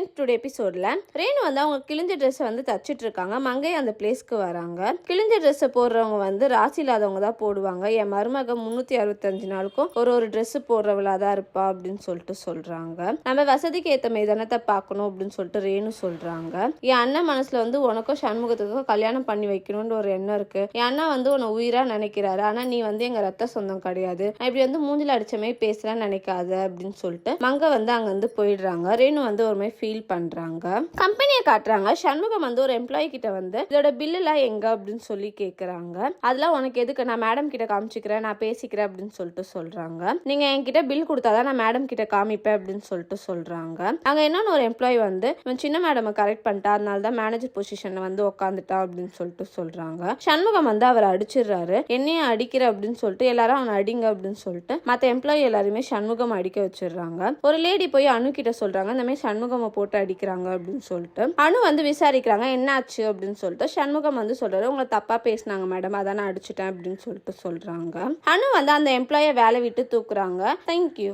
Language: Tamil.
ஃப்ரெண்ட்ஸ் டுடே எபிசோட்ல ரேணு வந்து அவங்க கிழிஞ்ச ட்ரெஸ்ஸை வந்து தச்சிட்டு இருக்காங்க மங்கை அந்த பிளேஸ்க்கு வராங்க. கிழிஞ்ச ட்ரெஸ்ஸை போடுறவங்க வந்து ராசி இல்லாதவங்க தான் போடுவாங்க. என் மருமக முந்நூற்றி அறுபத்தஞ்சு நாளுக்கும் ஒரு ஒரு ட்ரெஸ் போடுறவளா தான் இருப்பா அப்படின்னு சொல்லிட்டு சொல்றாங்க. நம்ம வசதிக்கு ஏற்ற மைதானத்தை பார்க்கணும் அப்படின்னு சொல்லிட்டு ரேணு சொல்றாங்க. என் அண்ணன் மனசுல வந்து உனக்கும் சண்முகத்துக்கும் கல்யாணம் பண்ணி வைக்கணும்னு ஒரு எண்ணம் இருக்கு. என் அண்ணா வந்து உன்னை உயிரா நினைக்கிறாரு. ஆனா நீ வந்து எங்க ரத்த சொந்தம் கிடையாது. நான் இப்படி வந்து மூஞ்சில அடிச்சமே பேசுறேன்னு நினைக்காத அப்படின்னு சொல்லிட்டு மங்க வந்து அங்க வந்து போயிடுறாங்க. ரேணு வந்து ஒரு மாதிரி ஃபீல் பண்றாங்க. கம்பெனியை காட்டுறாங்க. சண்முகம் வந்து ஒரு எம்ப்ளாயி கிட்ட வந்து இதோட பில்லுலாம் எங்க அப்படின்னு சொல்லி கேக்குறாங்க. அதெல்லாம் உனக்கு எதுக்கு? நான் மேடம் கிட்ட காமிச்சிக்கிறேன் நான் பேசிக்கிறேன் அப்படின்னு சொல்லிட்டு சொல்றாங்க. நீங்க என்கிட்ட பில் கொடுத்தாதான் நான் மேடம் கிட்ட காமிப்பேன் அப்படின்னு சொல்லிட்டு சொல்றாங்க. அங்க என்னன்னு ஒரு எம்ப்ளாயி வந்து இவன் சின்ன மேடம் கரெக்ட் பண்ணிட்டா அதனால தான் மேனேஜர் பொசிஷன்ல வந்து உட்காந்துட்டா அப்படின்னு சொல்லிட்டு சொல்றாங்க. சண்முகம் வந்து அவர் அடிச்சிடுறாரு. என்னையும் அடிக்கிற அப்படின்னு சொல்லிட்டு எல்லாரும் அவனை அடிங்க அப்படின்னு சொல்லிட்டு மற்ற எம்ப்ளாயி எல்லாருமே சண்முகம் அடிக்க வச்சிடுறாங்க. ஒரு லேடி போய் அனு கிட்ட சொல்றாங்க இந்த மாதிரி சண்முகம் போட்டு அடிக்கிறாங்க அப்படின்னு சொல்லிட்டு. அனு வந்து விசாரிக்கிறாங்க என்ன ஆச்சு அப்படின்னு சொல்லிட்டு. சண்முகம் வந்து சொல்றாரு உங்களை தப்பா பேசினாங்க மேடம் அதான் நான் அடிச்சிட்டேன் அப்படின்னு சொல்லிட்டு சொல்றாங்க. அனு வந்து அந்த எம்ப்ளாயை வேலை விட்டு தூக்குறாங்க. தேங்க்யூ